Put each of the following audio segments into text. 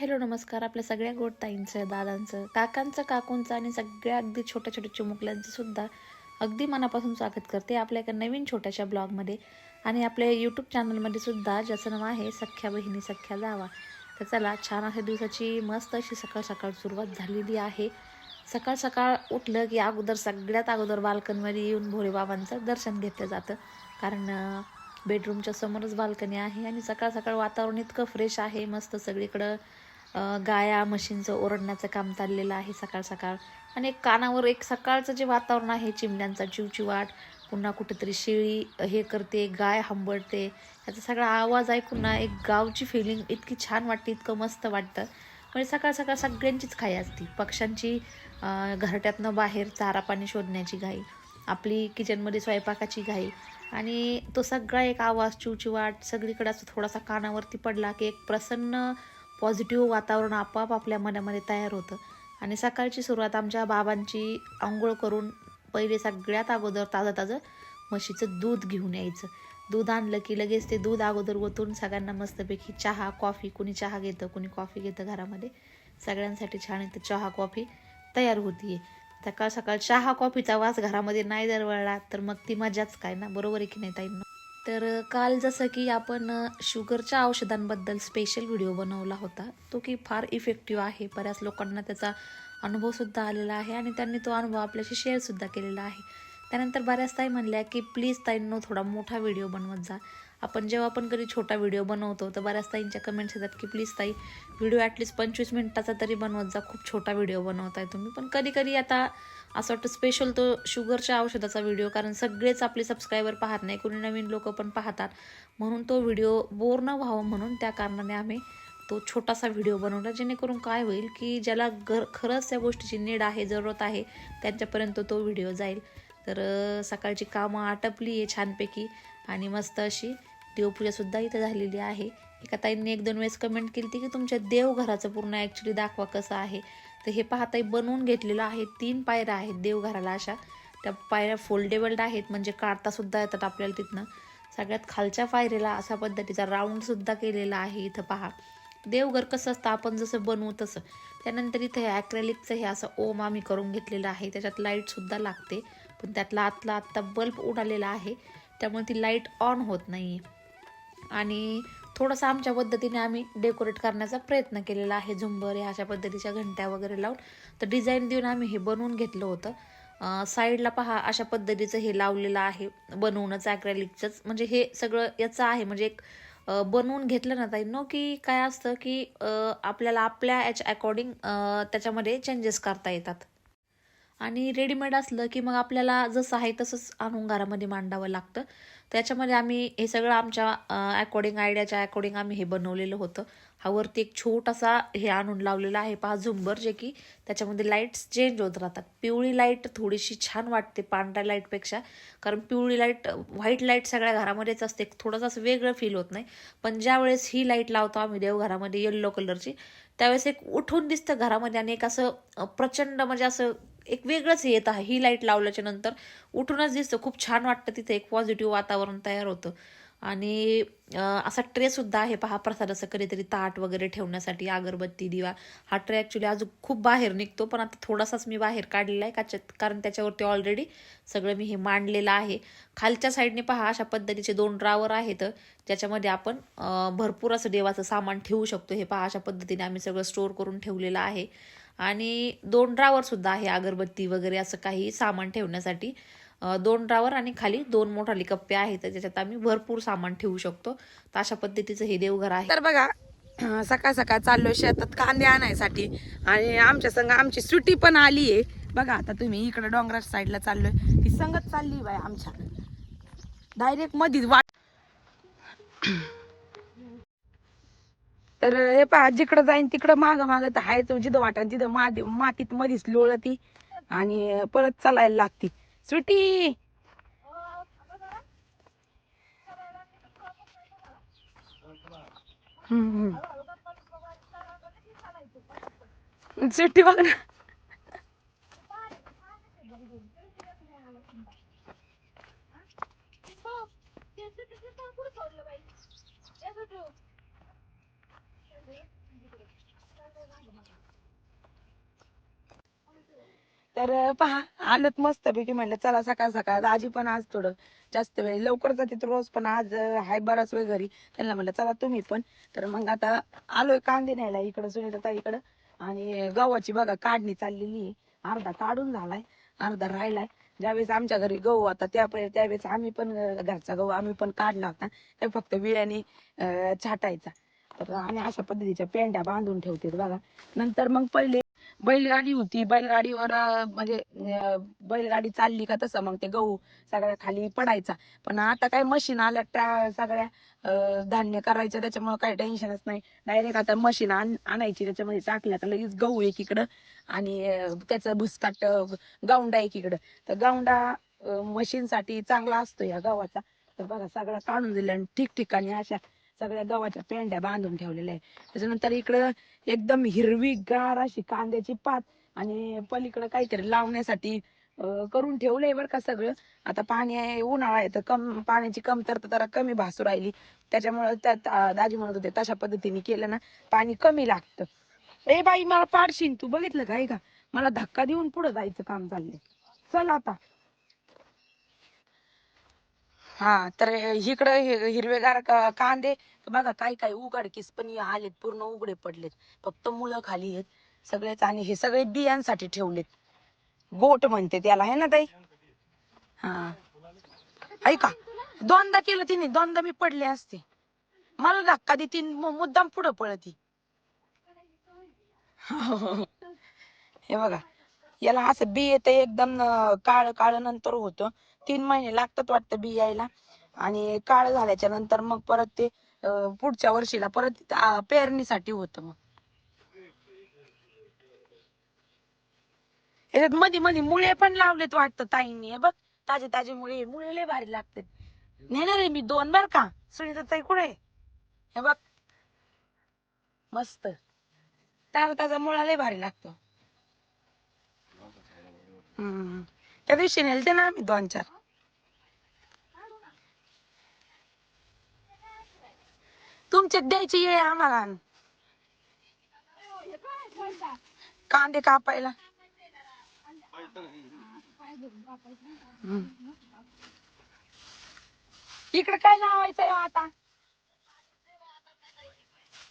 Hello नमस्कार आपल्या सगळ्या गोड ताईंचं दादांचं काकांचं काकूंचं आणि सगळ्या अगदी छोट्या छोट्या चिमुकल्यांचं सुद्धा अगदी मनापासून स्वागत करते आपल्या एका नवीन छोट्याशा ब्लॉगमध्ये. आणि आपल्या यूट्यूब चॅनलमध्ये सुद्धा ज्याचं नाव आहे सख्या बहिणी सख्या जावा. तर चला छान अशा दिवसाची मस्त अशी सकाळ सकाळ सुरुवात झालेली आहे. सकाळ सकाळ उठलं की अगोदर सगळ्यात अगोदर बाल्कनीमध्ये येऊन भोरेबाबांचं दर्शन घेतलं जातं. कारण बेडरूमच्या समोरच बाल्कनी आहे आणि सकाळ सकाळ वातावरण इतकं फ्रेश आहे मस्त सगळीकडं गाया म्हशींचं ओरडण्याचं काम चाललेलं आहे सकाळ सकाळ. आणि एक कानावर एक सकाळचं जे वातावरण आहे चिमण्यांचा चिवचिवाट पुन्हा कुठेतरी शेळी हे करते गाय हंबळते याचा सगळा आवाज ऐकून ना एक गावची फिलिंग इतकी छान वाटते इतकं मस्त वाटतं. म्हणजे सकाळ सकाळ सगळ्यांचीच घाई असती. पक्ष्यांची घरट्यातनं बाहेर चारा पाणी शोधण्याची घाई आपली किचनमध्ये स्वयंपाकाची घाई आणि तो सगळा एक आवाज चिवचिवाट सगळीकडे असं थोडासा कानावरती पडला की एक प्रसन्न पॉझिटिव्ह वातावरण आपोआप आपल्या मनामध्ये तयार होतं. आणि सकाळची सुरुवात आमच्या बाबांची आंघोळ करून पहिले सगळ्यात अगोदर ताजं ताजं म्हशीचं दूध घेऊन यायचं. दूध आणलं की लगेच ते दूध अगोदर ओतून सगळ्यांना मस्तपैकी चहा कॉफी कुणी चहा घेतं कुणी कॉफी घेतं घरामध्ये. सगळ्यांसाठी छान इथं चहा कॉफी तयार होतीये. सकाळ सकाळ चहा कॉफीचा वास घरामध्ये नाही दरवळला तर मग ती मजाच काय ना? बरोबर आहे की नाही ताईंना तर काल जसं की आपण शुगरच्या औषधांबद्दल स्पेशल व्हिडिओ बनवला होता. तो की फार इफेक्टिव्ह आहे. बऱ्याच लोकांना त्याचा अनुभवसुद्धा आलेला आहे आणि त्यांनी तो अनुभव आपल्याशी शेअरसुद्धा केलेला आहे. त्यानंतर बऱ्याच ताई म्हणल्या की प्लीज ताईंनो थोडा मोठा व्हिडिओ बनवत जा. आपण जेव्हा आपण कधी छोटा व्हिडिओ बनवतो तर बऱ्याच ताईंच्या कमेंट्स येतात की प्लीज ताई व्हिडिओ ॲटलीस्ट पंचवीस मिनिटाचा तरी बनवत जा. खूप छोटा व्हिडिओ बनवताय तुम्ही. पण कधी कधी आता असं वाटतं स्पेशल तो शुगरच्या औषधाचा व्हिडिओ कारण सगळेच आपले सबस्क्रायबर पाहत नाही कोणी नवीन लोक पण पाहतात. म्हणून तो व्हिडिओ बोर न व्हावं म्हणून त्या कारणाने आम्ही तो छोटासा व्हिडिओ बनवला जेणेकरून काय होईल की ज्याला घर खरंच त्या गोष्टीची नीड आहे जरूरत आहे त्यांच्यापर्यंत तो व्हिडिओ जाईल. तर सकाळची कामं आटपली आहे छानपैकी आणि मस्त अशी देवपूजासुद्धा इथं झालेली आहे. एका ताईंनी एक दोन वेळेस कमेंट केली की तुमच्या देवघराचं पूर्ण ॲक्च्युली दाखवा कसं आहे. तर हे पाहताही बनवून घेतलेलं आहे. तीन पायऱ्या आहेत देवघराला अशा. त्या पायऱ्या फोल्डेबल आहेत म्हणजे काढतासुद्धा येतात आपल्याला तिथनं. सगळ्यात खालच्या पायरीला अशा पद्धतीचा राऊंडसुद्धा केलेला आहे इथं पहा. देवघर कसं असतं आपण जसं बनवू तसं. त्यानंतर इथं हे ॲक्रेलिकचं हे असं ओम आम्ही करून घेतलेलं आहे. त्याच्यात लाईटसुद्धा लागते पण त्यातला आतला आत्ता बल्ब उडालेला आहे. त्यामुळे ती लाइट ऑन होत नाही आणि थोडंसं आमच्या पद्धतीने आम्ही डेकोरेट करण्याचा प्रयत्न केलेला आहे. झुंबर या अशा पद्धतीच्या घंट्या वगैरे लावून. तर डिझाईन देऊन आम्ही हे बनवून घेतलं होतं. साईडला पहा अशा पद्धतीचं हे लावलेलं आहे. बनवूनच ॲक्रॅलिकचंच म्हणजे हे सगळं याचं आहे. म्हणजे एक बनवून घेतलं ना ताई नो की काय असतं की आपल्याला आपल्या याच्या अकॉर्डिंग त्याच्यामध्ये चेंजेस करता येतात. आणि रेडीमेड असलं की मग आपल्याला जसं आहे तसंच आणून घरामध्ये मांडावं लागतं. त्याच्यामध्ये आम्ही हे सगळं आमच्या अकॉर्डिंग आयडियाच्या अकॉर्डिंग आम्ही हे बनवलेलं होतं. हा वरती एक छोटासा हे आणून लावलेला आहे पहा झुंबर जे की त्याच्यामध्ये लाईट्स चेंज होत राहतात. पिवळी लाइट थोडीशी छान वाटते पांढऱ्या लाईटपेक्षा कारण पिवळी लाइट व्हाईट लाइट सगळ्या घरामध्येच असते. थोडंसं असं वेगळं फील होत नाही. पण ज्या वेळेस ही लाइट लावतो आम्ही देवघरामध्ये येल्लो कलरची त्यावेळेस एक उठून दिसतं घरामध्ये आणि एक असं प्रचंड म्हणजे असं एक वेगळंच येत आहे. ही लाइट लावल्याच्या नंतर उठूनच दिसतं. खूप छान वाटतं तिथे एक पॉझिटिव्ह वातावरण तयार होतं. आणि असा ट्रेसुद्धा आहे पहा प्रसाद असं कधीतरी ताट वगैरे ठेवण्यासाठी अगरबत्ती दिवा. हा ट्रे ॲक्च्युली अजून खूप बाहेर निघतो पण आता थोडासाच मी बाहेर काढलेला आहे. काच्यात कारण त्याच्यावरती ऑलरेडी सगळं मी हे मांडलेलं आहे. खालच्या साईडने पहा अशा पद्धतीचे दोन ड्रावर आहेत ज्याच्यामध्ये आपण भरपूर असं देवाचं सामान ठेवू शकतो. हे पहा अशा पद्धतीने आम्ही सगळं स्टोअर करून ठेवलेलं आहे. आणि दोन ड्रावर सुद्धा आहे अगरबत्ती वगैरे असं काही सामान ठेवण्यासाठी. दोन ड्रावर आणि खाली दोन मोठाली कप्पे आहेत ज्याच्यात आम्ही भरपूर सामान ठेवू शकतो. तर अशा पद्धतीचं हे देवघर आहे. तर बघा सकाळ सकाळ चाललो शेतात कांदे आणायसाठी. आणि आमच्या संग आमची सुट्टी पण आली आहे बघा आता तुम्ही इकडे डोंगराच्या साईडला चाललोय. ही संगत चालली बाय आमच्या. डायरेक्ट मधीच वाट तर हे पहा जिकडं जाईन तिकडं माग माग तर आहे तो जिथं वाटा तिथं माती मातीत मधीच लोळती आणि परत चालायला लागती. सुटी हम्म सुट्टी बघ ना. तर पहा आलत मस्त पैकी म्हणलं चला सकाळ सकाळ आजी पण आज थोडं जास्त वेळ लवकर जाते तर रोज पण आज हाय बराच वेळ घरी. त्यांना म्हणलं चला तुम्ही पण. तर मग आता आलोय कांदे न्यायला इकडं सुनीता इकडं आणि गव्हाची बघा काढणी चाललेली अर्धा काढून झालाय अर्धा राहिलाय. ज्यावेळेस आमच्या घरी गहू होता त्या त्यावेळेस आम्ही पण घरचा गहू आम्ही पण काढला होता. फक्त विळ्याने छाटायचा. तर आणि अशा पद्धतीच्या पेंड्या बांधून ठेवते बघा. नंतर मग पहिले बैलगाडी होती. बैलगाडीवर म्हणजे बैलगाडी चालली का तसं मग ते गहू सगळ्या खाली पडायचा. पण आता काय मशीन आल्या त्या सगळ्या धान्य करायचं त्याच्यामुळे काही टेन्शनच नाही. डायरेक्ट आता मशीन आणायची. त्याच्यामध्ये टाकल्या तर लगेच गहू एकीकडं आणि त्याचं भुसकाट गावंडा एकीकडं. तर गावंडा मशीनसाठी चांगला असतो या गव्हाचा. तर बघा सगळं काढून दिलं आणि ठिकठिकाणी अशा सगळ्या गव्हाच्या पेंड्या बांधून ठेवलेल्या आहे त्याच्यानंतर इकडं एकदम हिरवी गार अशी कांद्याची पात आणि पलीकडं काहीतरी लावण्यासाठी करून ठेवलंय बरं का सगळं. आता पाणी आहे उन्हाळा आहे तर कम पाण्याची कमतरता जरा कमी भासू राहिली. त्याच्यामुळे त्या दाजी म्हणत होते तशा पद्धतीने केलं ना पाणी कमी लागतं. ए बाई मला पाडशीन तू बघितलं काय का मला धक्का देऊन पुढे जायचं काम चाललंय. चल आता. हा तर इकडं हिरवेगार का- कांदे. बघा काय काय उघडकीस पण आलेत पूर्ण उघडे पडलेत. फक्त मुलं खाली आहेत. सगळेच आणि हे सगळे बियांसाठी ठेवलेत. गोट म्हणते त्याला हे ना ताई? हा. ऐका दोनदा केलं तिने दोनदा मी पडले असते. मला धक्का दे तीन मुद्दाम पुढं पळती. हे बघा याला असं बी येतं एकदम काळ काळ नंतर होतं. तीन महिने लागतात वाटतं बी यायला आणि काळ झाल्याच्यानंतर मग परत ते पुढच्या वर्षीला परत पेरणीसाठी होतं मग. याच्यात मध्ये मध्ये मुळे पण लावलेत वाटतं ताईंनी. बघ ताजे ताजे मुळे. मुळे लय भारी लागतात. नेणार आहे मी दोन बर का? सुनीता ताई कुठे हे बघ. मस्त. ताजा ताजा मुळा लय भारी लागतो. हम्म. त्या दिवशी नेलते ना आम्ही दोन चार. तुमचे द्यायचे ये आम्हाला. कांदे कापायला. हम्म. इकडे काय लावायचंय हो आता?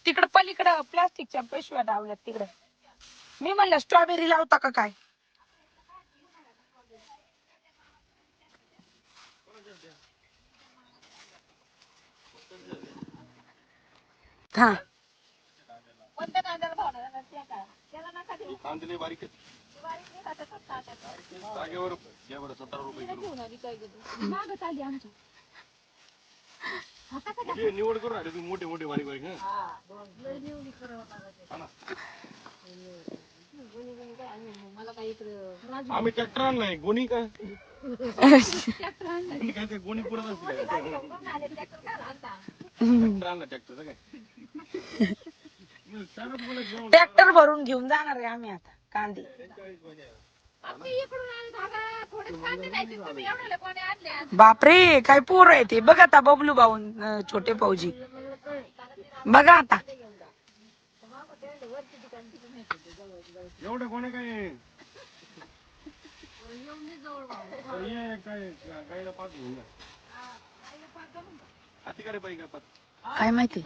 तिकडं पलीकडं प्लास्टिकच्या पिशव्या लावल्यात तिकडे. मी म्हणलं स्ट्रॉबेरी लावता का काय? हा. कांदे लय बारीक आहेत. जागेवर घ्या सतरा रुपये किलो. घे, निवड करून राहिले तुम्ही मोठे मोठे बारीक बारीक हं? आम्ही ट्रॅक्टर आणलाय गोणी काय? गोणी काय ते गोणी पुरत असते काय? ट्रॅक्टर काय भरून घेऊन जाणार आहे आम्ही आता कांदे. बापरे काय पोर आहे ते. बघ आता बबलू भाऊ अं, छोटे भाऊजी. बघा आता. एवढं कोणी काय? काय काय? काय माहिती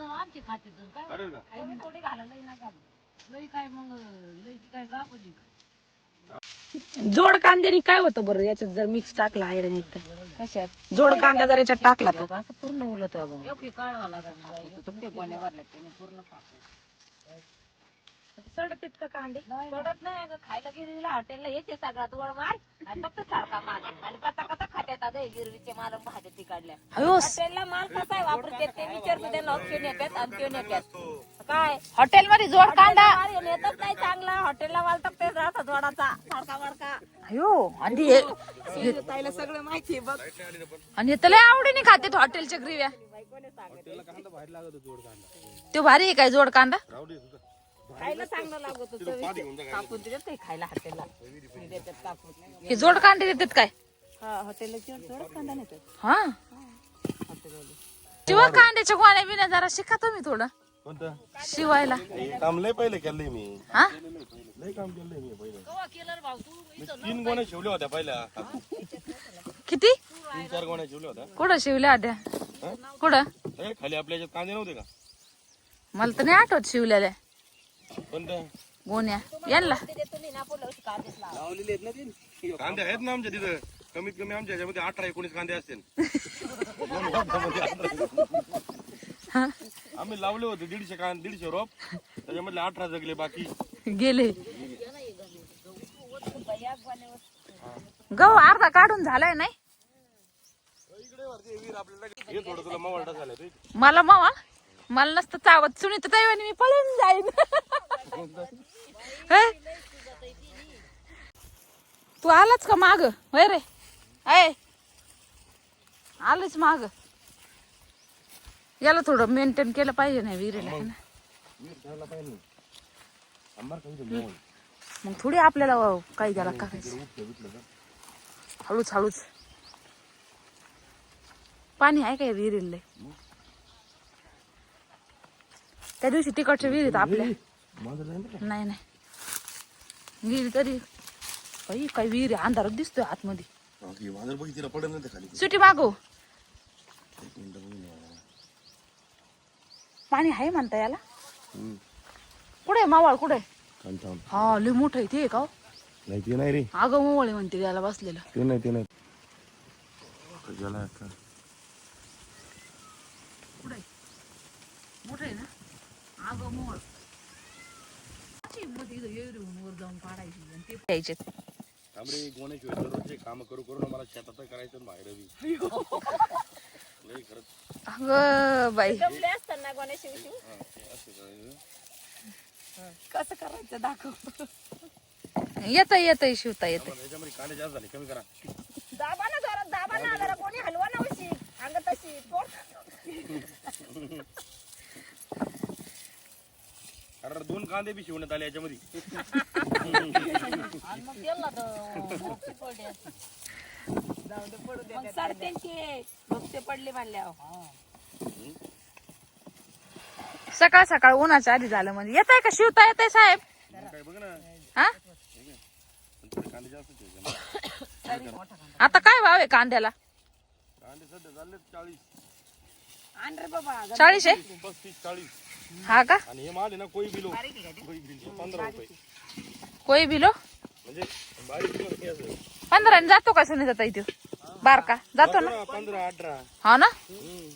जोड कांद्याने काय होतं बरं? याच्यात जर मिक्स टाकला आयरन कशात? जोड कांदा जर याच्यात टाकला तर. पूर्ण उलट सडत का कांदे? सोडत नाही अगं. खायला गेलेला हॉटेलला येते सगळा तोड मार. आणि फक्त सारखा माल. आणि कथा कथा खात्यात अगं गिरवीचे माल भाज्या तिकडल्या. अयो. हॉटेलला माल कसा आहे वापरते ते विचारतो त्यांना ऑप्शन येतात आणि ते नेत्यात काय? हॉटेल मध्ये जोड कांदा. माल नेतच नाही चांगला. हॉटेलला माल तर तेच राहता जोडाचा. सारखा मारका अयो. आणि हे- ताईला सगळं माहिती बघ. आणि तर लय आवडीने खाते हॉटेलच्या ग्रेव्या. तो भारी आहे काय जोड कांदा? राहू दे तुझं. खायला चांगलं लागत कापून देतात खायला हॉटेलला. देतात कापून. हे जोड कांदे देतात काय? हा हॉटेलला जोडच कांदा नेतात. हा? शिवा कांद्याच्या गोण्या बिण्या जरा शिका तुम्ही थोडं. कोणतं? शिवायला. काम लय पहिले केलंय मी. हा? लय काम केलंय मी पहिले. तीन गोण्या शिवल्या होत्या पहिल्या. किती? तीन चार गोण्या शिवल्या होत्या. कुठं शिवल्या होत्या कुठं? खाली आपल्या याच्यात कांदे नव्हते का? मला तर नाही आठवत शिवलेल्या. गोण्या यांना. कांदे आहेत ना आमच्या तिथं. कमीत कमी आमच्या ह्याच्यामध्ये अठरा एकोणीस कांदे असतील. दोन वाफामध्ये 18. आम्ही लावले होते दीडशे कांदे दीडशे रोप. त्याच्यामधले अठरा जगले बाकी. गेले. गहू अर्धा काढून झालाय नाही? हे थोडं तुला मवाळटा झालं ते मला मावा. मला नसतं चावत. सुनी तर दैवाने मी पळून जाईन. तू आलाच का माग? होय रे. ऐ आलंच माग. याला थोडं मेंटेन केलं पाहिजे नाही विहिरीला मग थोडी आपल्याला काही त्याला का हळूच हळूच. पाणी आहे का विहिरीला त्या दिवशी तिकडच्या विहिरीत आपल्या नाही नाही विहिरी तरी. बाई काय विहिरी अंधारात दिसतोय आतमध्ये. सुटी मागो. पाणी आहे म्हणता याला? कुठे मावळ? कुठे हा लय मोठं आहे ते का हो? नाही ते नाही रे. अगं मोवळे म्हणते याला बसलेलं. ते नाही ते नाही. कुठे मोठं आहे ना? अगं मध्ये इथं येऊन वर जाऊन काढायची आणि ते प्यायचे गोण्याशिवाय दररोजचे काम करू करू मला शेतात करायचं आणि बाहेर बी. खरंच. अगं बाई. जमले असताना शिव शिव हा, ते असं करायचं. कसं करायचं दाखव. येत येत शिवता येत आम्हाला याच्यामध्ये कांदे जास्त झाले कमी करा. दाबा ना जरा दाबा ना जरा कोणी हलवा ना उशी. अंग तशी पोट. कारण दोन कांदे बी शिवण्यात आले याच्यामध्ये. आणि मग तेल तर पडले. मग साडेतीनशे भक्ते पडले म्हणल्यावर. सकाळ सकाळ उन्हाच्या आधी झालं म्हणजे. येत आहे का? शिवता येत आहे साहेब? मग काय बघ ना. हा? पण थोडे कांदे जास्त ठेवायचे आता काय भाव आहे कांद्याला? कांदे सध्या झाले चाळीस. आण रे बाबा चाळीस आहे? पस्तीस चाळीस. हा का? आणि हे माल आहे ना कोई बिलो. कोई बिलो पंधरा रुपये. कोई बिलो? म्हणजे बारीक बिलो हे असं. पंधरा जातो का सुनीता ताई तो बारका. जातो ना? हा, पंधरा अठरा. हा ना? पण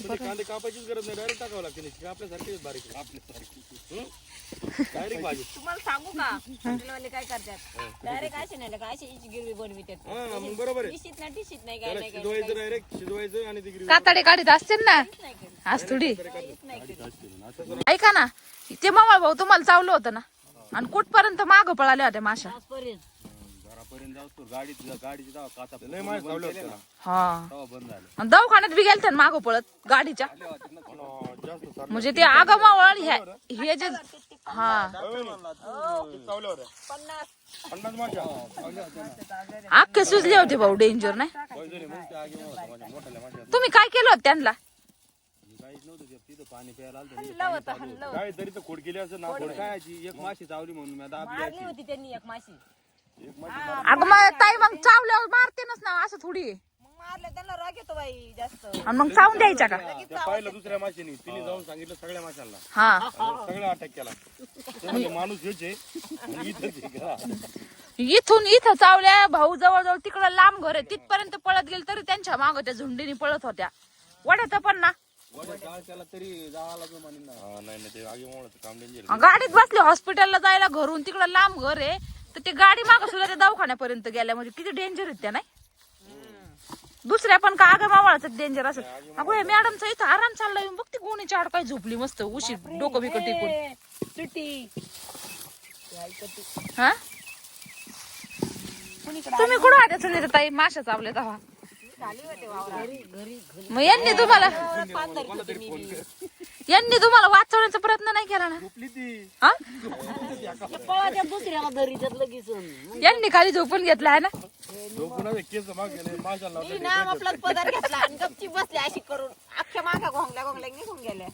ते कांदे कापायचीच गरज नाही डायरेक्ट टाकावं लागते नाही आपल्यासारखे बारीक. आपल्यासारखी डायरेक्ट भाजी. तुम्हाला सांगू का? हॉटेलवाले काय करतात? डायरेक्ट असे नाही का अशी हिची गिरवी बनवितात. हा मग बरोबर आहे. डिशीत ना डिशीत नाही काय त्याला नाही काय शिजवायचं डायरेक्ट शिजवायचं आणि ती ग्रेव्ही कातडे काढीत असतील ना? नाही. आज थोडी. काहीच नाही केलं. ऐका ना ते मामा भाऊ तुम्हाला चावलं होतं ना? आणि कुठपर्यंत माग पळाल्या होत्या माशा? आजपर्यंत. घरापर्यंत जाऊ गाडीत गाडीची काचा लय त्याला. हा. बंद झालं. आणि दवाखान्यात बी गेलते माग पळत गाडीच्या? हो, जास्त सारं. म्हणजे ते आगा मावळ हे हे जे हा. किती चावल्या होत्या पन्नास पन्नास माशा अख्खे सुजले होते भाऊ डेंजर नाही? पैसे मग त्या आगी तुम्ही काय केलं होतं त्यांना? काहीच नव्हतं ते. तिथं पाणी प्यायला आलं हल्लं होतं हल्लं काय तरी तर खोड केली असं ना खोड. काय ती एक माशी चावली म्हणून मी मारली होती त्यांनी एक माशी. अगं मग ताई मग चावल्यावर मारतेनच ना असं थोडी. मग मारले त्यांना राग येतो बाई जास्त. आणि मग चावून द्यायच्या का? त्या पाहिलं दुसऱ्या माशानी. तिने जाऊन सांगितलं सगळ्या माशांना. हा. सगळ्या अटॅक केला. ते माणूस हेच आहे. आणि इथंच आहे का? इथून इथं चावल्या भाऊ जवळजवळ तिकडं लांब घर आहे. तिथपर्यंत पळत गेले तरी त्यांच्या माग त्या झुंडीने पळत होत्या. वड्यात पण ना. त्याला तरी जाळाला जो म्हणून ना. हा, नाही नाही ते आगी काम डेंजर गाडीत बसले हॉस्पिटलला जायला घरून तिकडं लांब घर आहे. तर ते गाडी माग सुद्धा त्या दवाखान्यापर्यंत गेल्या म्हणजे किती डेंजर आहेत त्या नाही? दुसऱ्या पण का आग मावळाचं डेंजर असत अगो या मॅडमचा इथं आराम चालला येऊन बघ ती गोणीची आड काय झोपली मस्त उशी डोकं बिकट टिकून. सुट्टी हा? तुम्ही कुठं आल्या सुनीता ताई? माशा चावल्या तेव्हा मग यांनी तुम्हाला यांनी तुम्हाला वाचवण्याचा प्रयत्न नाही केला ना? पळाच्या दुसऱ्याला लगेच यांनी खाली झोपून घेतला आहे ना? मी ना आपला पदार घेतला आणि गपची बसली अशी करून. अख्ख्या मागा घोंगल्या घोंगल्या निघून गेल्या.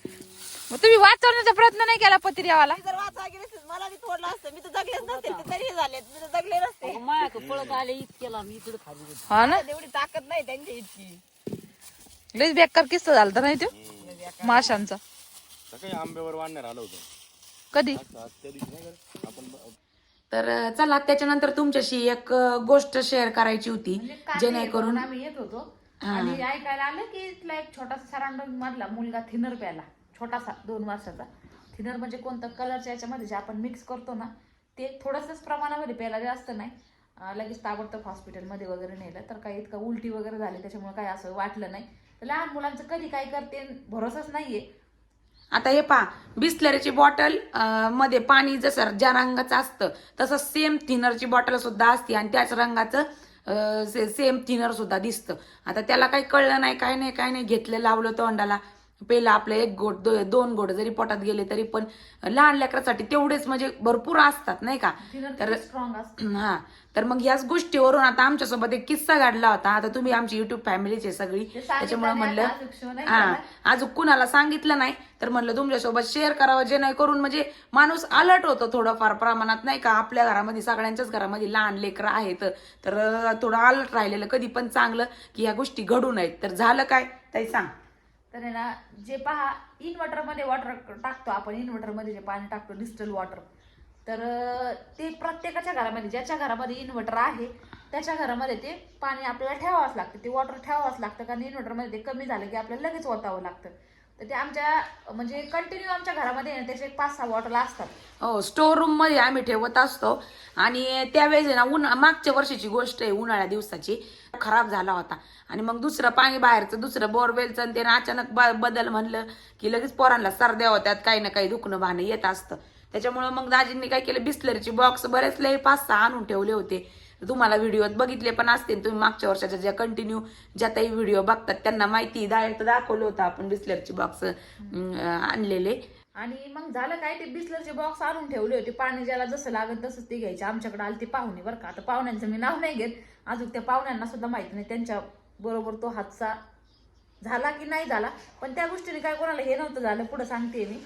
मग तुम्ही वाचवण्याचा प्रयत्न नाही केला पत्रियावाला जर वाचा गेले मला बी तोडलं असतं. मी तर जगलेच नसते ते तरी हे झालेत मी तर जगले नसते. मायाक पळत आले इतकेला मी इकडे खाली गेलो. हा ना? तेवढी ताकद नाही त्यांच्या इतकी. लईच बेकार किस्सा झाला नाही तो? माशांचा. सकाळी आंब्यावर वाढणार आलं होतं. कधी? आज- आज त्या दिवशी नाही का आपण ब- तर अं, चला त्याच्यानंतर तुमच्याशी एक अं, गोष्ट शेअर करायची होती. जेणेकरून म्हणजे आम्ही येत होतो आणि ऐकायला आलं की इथला एक छोटासा सरांडून मधला मुलगा थिनर प्याला छोटासा दोन वर्षाचा. थिनर म्हणजे कोणतं? कलरच्या याच्यामध्ये जे आपण मिक्स करतो ना ते थोडंसंच प्रमाणामध्ये प्यायला जास्त नाही. लगेच ताबडतोब हॉस्पिटलमध्ये वगैरे नेलं तर काही इतकं उलटी वगैरे झाली त्याच्यामुळे काही असं वाटलं नाही. तर लहान मुलांचं कधी काय करते भरोसाच नाहीये. आता हे पहा बिस्लरीची बॉटलमध्ये पाणी जसं ज्या रंगाचं असतं तसं सेम थिनरची बॉटल सुद्धा असते आणि त्याच रंगाचं सेम थिनर सुद्धा दिसतं. आता त्याला काही कळलं नाही काय नाही काय नाही घेतलं लावलं तोंडाला. पहिला आपलं एक गोट दो- दोन गोट जरी पोटात गेले तरी पण लहान लेकरासाठी तेवढेच म्हणजे भरपूर असतात नाही का? तर हा. तर मग याच गोष्टीवरून आता आमच्यासोबत एक किस्सा घडला होता. आता तुम्ही आमची युट्यूब फॅमिलीचे सगळी. त्याच्यामुळे म्हणलं नाही हा. अजून कुणाला सांगितलं नाही. तर म्हणलं तुमच्यासोबत शेअर करावं जेणेकरून म्हणजे माणूस अलर्ट होतो थोडंफार प्रमाणात नाही का? आपल्या घरामध्ये सगळ्यांच्याच घरामध्ये लहान लेकरं आहेत. तर थोडं अलर्ट राहिलेलं कधी पण चांगलं की या गोष्टी घडू नयेत. तर झालं काय? ताई सांग. तर आहे ना जे पहा इन्व्हर्टरमध्ये वॉटर टाकतो आपण इन्व्हर्टरमध्ये जे पाणी टाकतो डिजिटल वॉटर तर ते प्रत्येकाच्या घरामध्ये ज्याच्या घरामध्ये इन्व्हर्टर आहे त्याच्या घरामध्ये ते पाणी आपल्याला ठेवावंच लागतं. ते वॉटर ठेवावंच लागतं कारण इन्व्हर्टरमध्ये ते कमी झालं की आपल्याला लगेच ओतावं लागतं. तर ते आमच्या म्हणजे कंटिन्यू आमच्या घरामध्ये आहे ना त्याचे एक पाच सहा बॉटल असतात. हो स्टोर रूममध्ये आम्ही ठेवत असतो. आणि त्यावेळेस आहे ना उन्हा मागच्या वर्षीची गोष्ट आहे उन्हाळ्या दिवसाची. खराब झाला होता. आणि मग दुसरं पाणी बाहेरचं दुसरं बोरवेलचं आणि त्यानं अचानक ब- बदल म्हणलं की लगेच पोरांना सर्द्या होत्यात काही ना काही दुखणं भाणं येत असतं. त्याच्यामुळं मग दाजींनी काय केलं बिस्लरीचे बॉक्स बरेच लय पाच सहा आणून ठेवले होते. तुम्हाला व्हिडिओत बघितले पण असतील. तुम्ही मागच्या वर्षाच्या ज्या कंटिन्यू ज्या काही व्हिडिओ बघतात त्यांना माहिती डायरेक्ट दाखवलं होतं आपण बिस्लरचे बॉक्स आणलेले. आणि मग झालं काय ते बिस्लरचे बॉक्स आणून ठेवले होते. पाणी ज्याला जसं लागत तसंच ते घ्यायचे. आमच्याकडे आले ते पाहुणे बरं का. आता पाहुण्यांचं मी नाव नाही घेत. अजून त्या पाहुण्यांना सुद्धा माहिती नाही. त्यांच्या बरोबर तो हातचा झाला की नाही झाला. पण त्या गोष्टीने काय कोणाला हे नव्हतं झालं पुढं सांगते मी.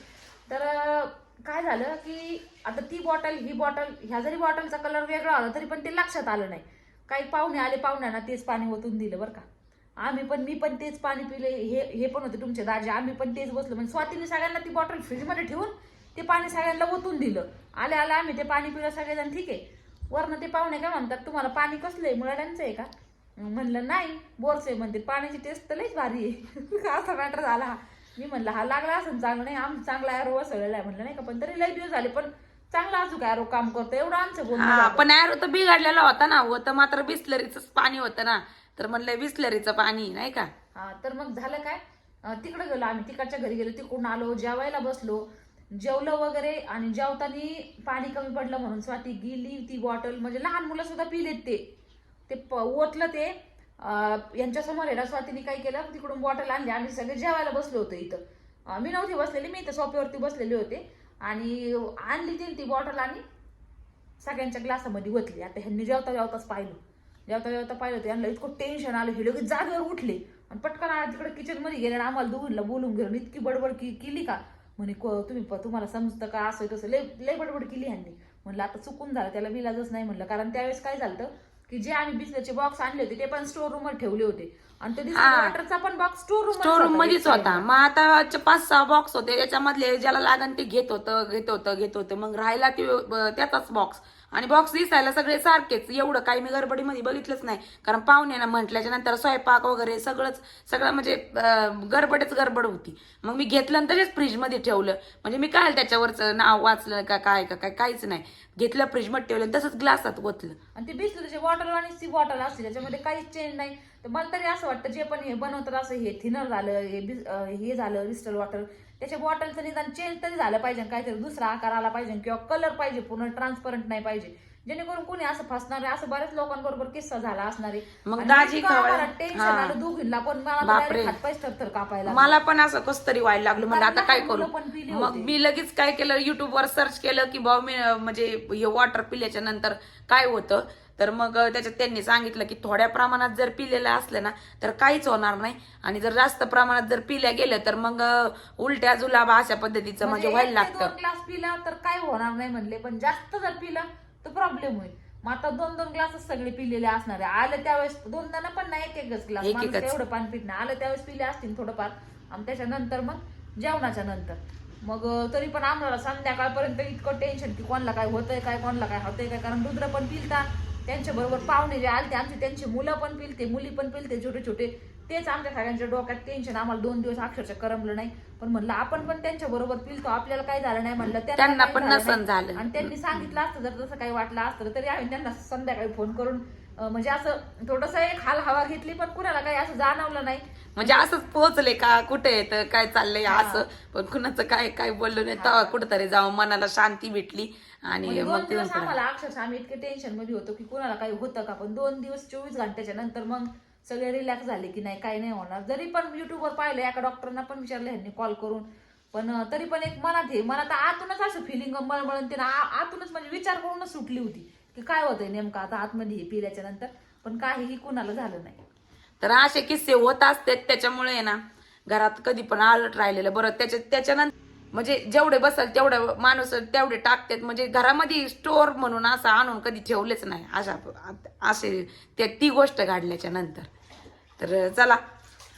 तर काय झालं की आता ती बॉटल ही बॉटल ह्या जरी बॉटलचा कलर वेगळा आला तरी पण ते लक्षात आलं नाही. काही पाहुणे आले पाहुण्यांना तेच पाणी ओतून दिलं बरं का. आम्ही पण मी पण तेच पाणी पिले हे हे पण होते तुमचे दाजे आम्ही पण तेच बसलो. म्हणजे स्वातीने सगळ्यांना ती बॉटल फ्रीजमध्ये ठेवून ते पाणी सगळ्यांना ओतून दिलं. आले आले आम्ही ते पाणी पिलं सगळेजण ठीक आहे. वरनं ते पाहुणे काय म्हणतात तुम्हाला पाणी कसलं आहे? मुळाड्यांचं आहे का? म्हणलं नाही बोरचं आहे. म्हणते पाण्याची टेस्ट तर लईच भारी आहे. असा मॅटर झाला. हा मी म्हणलं हा लागला असं चांगलं नाही आम चांगला ॲरो वसळलेला आहे. म्हणलं नाही का पण तरी लई दिवस झाले पण चांगला अजून ॲरो काम करतो? एवढं आमचं हा झालं. पण ॲरो तर बिघडलेला होता ना होतं मात्र बिस्लरीच पाणी होतं ना. तर म्हणलं बिस्लरीचं पाणी नाही का? हा तर मग झालं काय? अं, तिकडे गेलो आम्ही तिकडच्या घरी गेलो तिकडून आलो जेवायला बसलो. जेवलं वगैरे आणि जेवताना पाणी कमी पडलं म्हणून स्वाती गेली ती बॉटल म्हणजे लहान मुलं सुद्धा पिलेत ते. ते प- ओतलं ते. यांच्यासमोर आहे ना स्वातीने काय केलं? तिकडून बॉटल आणली. आम्ही सगळे जेवायला बसलो होतो इथं. मी नव्हती बसलेली मी इथं सोफ्यावरती बसलेले होते. आणि आणली ती ती बॉटल आणि सगळ्यांच्या ग्लासामध्ये ओतली. आता ह्यांनी जेवता जेवताच पाहिलं. जेवता जेवता पाहिलं होतं यांना इतकं टेन्शन आलं. हे लगेच जागेवर उठले. आणि पटकन आला तिकडे किचनमध्ये गेले आणि आम्हाला दोघींना बोलून घेऊन इतकी बडबड की केली का? म्हणे क तुम्ही प- तुम्हाला समजतं का? असं तसं लय लय बडबड केली ह्यांनी. म्हणलं आता चुकून झालं. त्याला विलाजच नाही. म्हणलं कारण त्यावेळेस काय झालं की जे आम्ही बिस्लरचे बॉक्स आणले होते ते पण स्टोर रूमवर ठेवले होते. आणि तो हा. वॉटरचा पण box store room store room मध्येच होता. मग आता च- पाच सहा बॉक्स होते. त्याच्यामधले ज्याला लागन ते घेत होतं घेत होतं घेत होतं. मग राहिला ते त्याचाच बॉक्स आणि बॉक्स दिसायला सगळे सारखेच. एवढं काही मी गडबडीमध्ये बघितलंच नाही. कारण पाहुण्यानं म्हटल्याच्या नंतर स्वयंपाक वगैरे सगळंच सगळं म्हणजे अं, गडबडच गडबड होती. मग मी घेतलं आणि तसेच फ्रीजमध्ये ठेवलं. म्हणजे मी काय त्याच्यावरचं नाव वाचलं का काय का काय काहीच नाही. घेतलं फ्रीजमध्ये ठेवलं आणि तसंच ग्लासात ओतलं. आणि ती बिस्लरीची बॉटल आणि ती बॉटल असते त्याच्यामध्ये काहीच चेंज नाही. तर मला तरी असं वाटतं जे पण हे बनवतात असं हे थिनर झालं हे हे झालं क्रिस्टल वॉटर त्याच्या बॉटलचं निदान चेंज तरी झालं पाहिजे काहीतरी दुसरा आकार आला पाहिजे किंवा कलर पाहिजे पूर्ण ट्रान्सपरंट नाही पाहिजे. जेणेकरून कोणी असं फसणार आहे असं बऱ्याच लोकांबरोबर किस्सा झाला असणार. आहे पण मला पण असं कस तरी व्हायला लागलं. म्हणजे आता काय करू? मग. मी लगेच काय केलं? युट्यूबवर सर्च केलं की भाऊ मी म्हणजे हे वॉटर पिल्याच्या नंतर काय होतं? तर मग त्याच्यात त्यांनी सांगितलं की थोड्या प्रमाणात जर पिलेलं असलं ना तर काहीच होणार नाही. आणि जर जास्त प्रमाणात जर पिल्या गेलं तर मग उलट्या जुलाबा अशा पद्धतीचं म्हणजे व्हायला लागतं. ग्लास पिला तर काय होणार नाही म्हणले पण जास्त जर पिला तर प्रॉब्लेम होईल. मग आता दोन दोन ग्लासच सगळे पिलेले असणार आहे. आलं त्यावेळेस दोन जण पण नाही एक एकच ग्लास. एवढं पाणी पित नाही. आलं त्यावेळेस पिले असतील थोडंफार. आणि त्याच्यानंतर मग जेवणाच्या नंतर. मग तरी पण आम्हाला संध्याकाळपर्यंत इतकं टेन्शन की कोणाला काय होतंय काय कोणाला काय होतंय काय? कारण रुद्र पण पिलता. त्यांच्या बरोबर पाहुणे जे आलते आमचे त्यांची मुलं पण पिलते मुली पण पिलते छोटे छोटे तेच आमच्या सगळ्यांच्या डोक्यात टेन्शन आम्हाला दोन दिवस अक्षरशः करमलं नाही पण म्हणलं आपण पण त्यांच्या बरोबर पिलतो आपल्याला काय झालं नाही म्हणलं त्यांना पण नसन. झालं. आणि त्यांनी सांगितलं असतं जर तसं काही वाटलं असतं तरी आम्ही त्यांना संध्याकाळी फोन करून म्हणजे असं थोडस एक हाल हवा घेतली पण कुणाला काही असं जाणवलं नाही म्हणजे असंच पोहोचले का कुठे येत काय चाललंय असं. पण कुणाचं काय काय बोललो नाही तेव्हा कुठेतरी जाऊन मनाला शांती भेटली आणि म्हणजे दोन मग दिवस आम्हाला अक्षरशः आम्ही इतके टेन्शनमध्ये होतो की कुणाला काही होतं का? पण दोन दिवस चोवीस घंट्याच्या नंतर मग सगळे रिलॅक्स झाले की नाही काही नाही होणार. जरी पण युट्यूबवर पाहिलं एका डॉक्टरांना पण विचारलं ह्यांनी कॉल करून. पण तरी पण एक मनात हे मनात आतूनच असं फिलिंग मळमळून ते ना आ- आतूनच म्हणजे विचार करूनच सुटली होती. की काय होतंय नेमकं आता आतमध्ये हे पिल्याच्या नंतर? पण काहीही कुणाला झालं नाही. तर असे किस्से होत असतात त्याच्यामुळे आहे ना घरात कधी पण अलर्ट राहिलेलं. बरं त्याच्या त्याच्यानंतर म्हणजे जेवढे बसल तेवढे माणूस तेवढे टाकतात. म्हणजे घरामध्ये स्टोअर म्हणून असं आणून कधी ठेवलेच नाही. अशा असे त्या ती गोष्ट काढल्याच्या नंतर. तर चला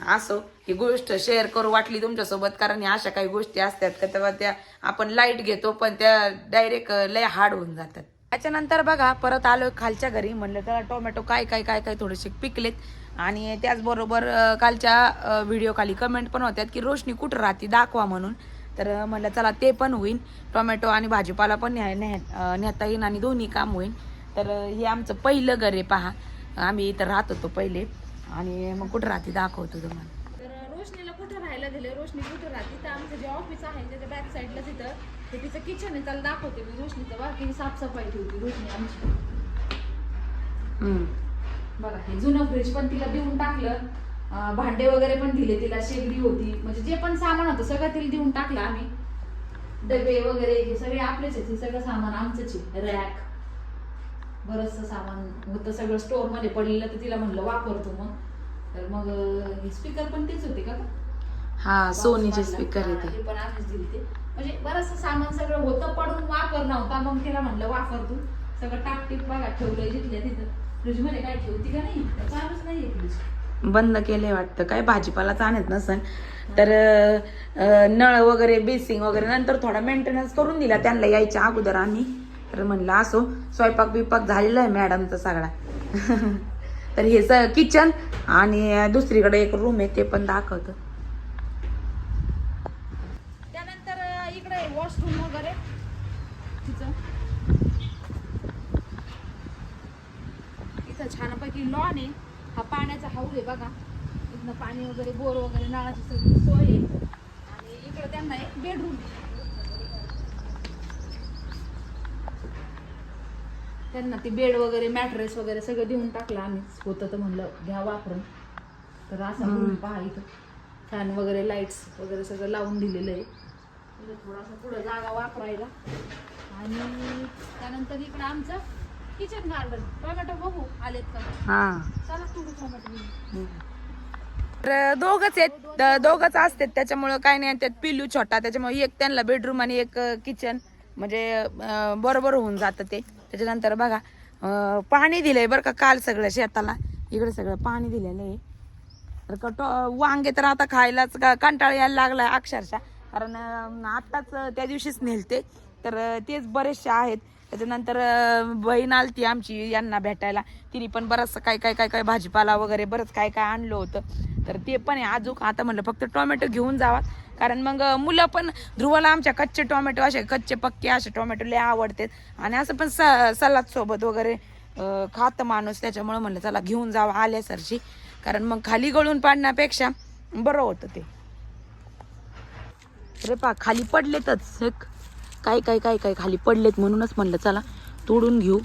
असो ही गोष्ट शेअर करू वाटली तुमच्यासोबत. कारण ह्या अशा काही गोष्टी असतात का तेव्हा त्या आपण लाइट घेतो पण त्या डायरेक्ट लय हार्ड होऊन जातात. त्याच्यानंतर बघा परत आलो खालच्या घरी. म्हणलं तर टोमॅटो काय काय काय काय थोडेसे पिकलेत. आणि त्याचबरोबर कालच्या व्हिडिओ खाली कमेंट पण होत्यात की रोशनी कुठं राहते दाखवा म्हणून. तर अं, म्हणलं चला ते पण होईल टोमॅटो आणि भाजीपाला पण न्या नेता येईन आणि दोन्ही काम होईल तर हे आमचं पहिलं घर आहे पहा. आम्ही इथं राहत होतो पहिले. आणि मग कुठं राहते दाखवतो तुम्हाला. तर रोशनीला कुठं राहायला दिले? रोशनी कुठं राहते? तर आमचं जे ऑफिस आहे त्याच्या बॅक साईडला तिथं ते तिचं किचन आहे त्याला दाखवते मी रोशनीचं. बाकी साफसफाई ठेवते रोशनी आमची. बघा हे जुनं फ्रीज पण तिला देऊन टाकलं. भांडे वगैरे पण दिले तिला शेगडी होती. म्हणजे जे पण सामान होतं सगळं तिला देऊन टाकलं आम्ही. डबे वगैरे हे सगळे आपलेच आहेत. हे सगळं सामान आमचंच आहे. रॅक बरंचसं सामान होतं. सगळं स्टोअरमध्ये पडलेलं तर तिला म्हणलं वापरतो मग. तर मग हे स्पीकर पण तेच होते का? हा सोनीचे स्पीकर मधलं. येते. हा, हे पण आम्हीच दिले ते. म्हणजे बरंचसं सामान सगळं होतं पडून वापर नव्हता मग तिला म्हणलं वापर तू सगळं टाकटीक बघा ठेवलंय जिथल्या तिथं. फ्रीज काय ठेवती का नाही? फ्रीज. बंद केले वाटतं. काय भाजीपालाच आणत नसन. तर नळ वगैरे बेसिंग वगैरे नंतर थोडा मेंटेनन्स करून दिला. त्यांना यायच्या अगोदर आम्ही. तर म्हणलं असो स्वयंपाक बिपाक झालेला आहे मॅडमचा सगळा. तर हे स किचन आणि दुसरीकडे एक रूम आहे ते पण दाखवतं त्यानंतर अं, इकडे वॉशरूम वगैरे तिचं छानपैकी लॉन आहे हा पाण्याचा हाऊल आहे बघा. इथनं पाणी वगैरे बोर वगैरे नळाची सगळी सोय आहे. आणि इकडे त्यांना एक बेडरूम त्यांना ते बेड वगैरे मॅट्रेस वगैरे सगळं देऊन टाकलं आम्ही. होतं तर म्हणलं घ्या वापरून. तर असा पहा इथं. फॅन वगैरे लाईट्स वगैरे सगळं लावून दिलेलं आहे. थोडासा पुढं जागा वापरायला. आणि त्यानंतर इकडं आमचं किचन गार्डन टोमॅटो बघू आलेत का? हा. चला टोमॅटो. तर दोघच आहेत दोघच असतात त्याच्यामुळं काय नाही. त्यात पिल्लू छोटा त्याच्यामुळे एक त्यांना बेडरूम आणि एक किचन म्हणजे अं, बरोबर होऊन जातं ते. त्याच्यानंतर बघा अं, पाणी दिलंय बरं का काल सगळं शेताला. इकडे सगळं पाणी दिलेलं आहे. तर कटो वांगे तर आता खायलाच का- कंटाळा यायला लागलाय अक्षरशः. कारण अं, आत्ताच त्या दिवशीच नेलते. तर अं, तेच बरेचसे आहेत. त्याच्यानंतर बहीण आलती आमची यांना भेटायला. तिने पण बरंचसं काय काय काय काय भाजीपाला वगैरे बरंच काय काय आणलं होतं. तर ते पण आहे अजून आता म्हणलं फक्त टोमॅटो घेऊन जावा. कारण मग मुलं पण ध्रुवाला आमच्या कच्चे टोमॅटो असे कच्चे पक्के असे टोमॅटो लय आवडतात. आणि असं पण स सलाद सोबत वगैरे खात खातं माणूस. त्याच्यामुळे म्हणलं चला घेऊन जावं आल्यासरशी. कारण मग खाली गळून पाडण्यापेक्षा बरं होतं ते. अरे पा खाली पडलेतच. काय काय काय काय खाली पडलेत म्हणूनच म्हणलं चला तोडून घेऊ.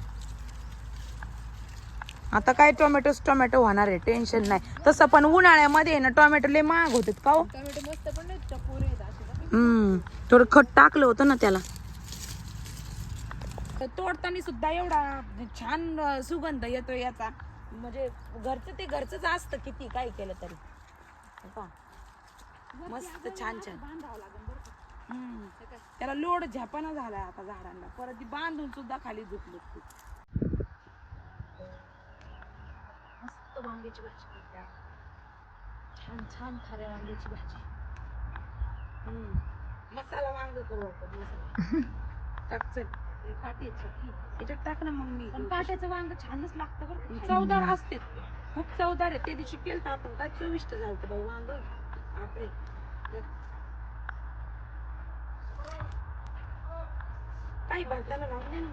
आता काय टोमॅटोच टोमॅटो होणार आहे टेन्शन नाही. तसं पण उन्हाळ्यामध्ये ना टोमॅटो लय महाग होतात का हो. हम्म थोडं खत टाकलं होतं ना त्याला. तोडताना सुद्धा एवढा छान सुगंध येतो याचा. म्हणजे घरचं ते घरचंच असतं किती काय केलं तरी. मस्त छान छान. हम्म. त्याला लोड झ्यापाना झालाय आता झाडांना. परत ती बांधून सुद्धा खाली झुकली मस्त वांग्याची भाजी करते आज. छान छान खाऱ्या वांग्याची भाजी. मसाला वांग करू आपण मसाला. टाक चल. याच्यात टाक ना मग मी. पण काट्याचं वांग छानच लागतं बरं का. चवदार असते. खूप चवदार आहे. त्या दिवशी केलं आपण. काय चविष्ट झालं बाई वांग. आपले Ai Ay, basta na lang din.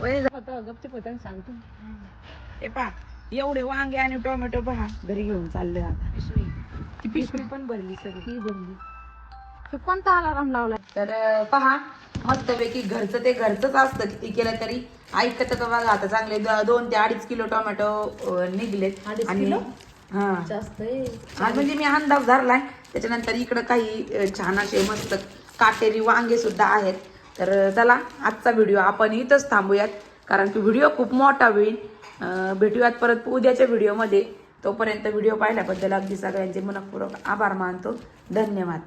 Ôi, giờ tao gấp chứ phải tăng sáng thôi. Ê bà, एवढे वांगे आणि टोमॅटो पहा. घरी घेऊन चालले आता. ती पिशवी पण भरली सगळी. हे कोणता अलाराम लावला तर अं, पहा मस्तपैकी घरचं ते घरचंच असतं किती केलं तरी. ऐकत तर बघा आता चांगले द- दोन ते अडीच किलो टोमॅटो अं, निघलेत. अडीच आणि किलो? हा. जास्त आहे. आज म्हणजे मी अंदाज धरलाय. त्याच्यानंतर इकडं काही अ, छान असे मस्त काटेरी वांगे सुद्धा आहेत. तर अ, चला आजचा व्हिडिओ आपण इथंच थांबूयात. कारण की व्हिडिओ खूप मोठा होईल. भेटूयात परत उद्याच्या व्हिडिओमध्ये तोपर्यंत व्हिडिओ पाहिल्याबद्दल अगदी सगळ्यांचे मनपूर्वक आभार मानतो. धन्यवाद.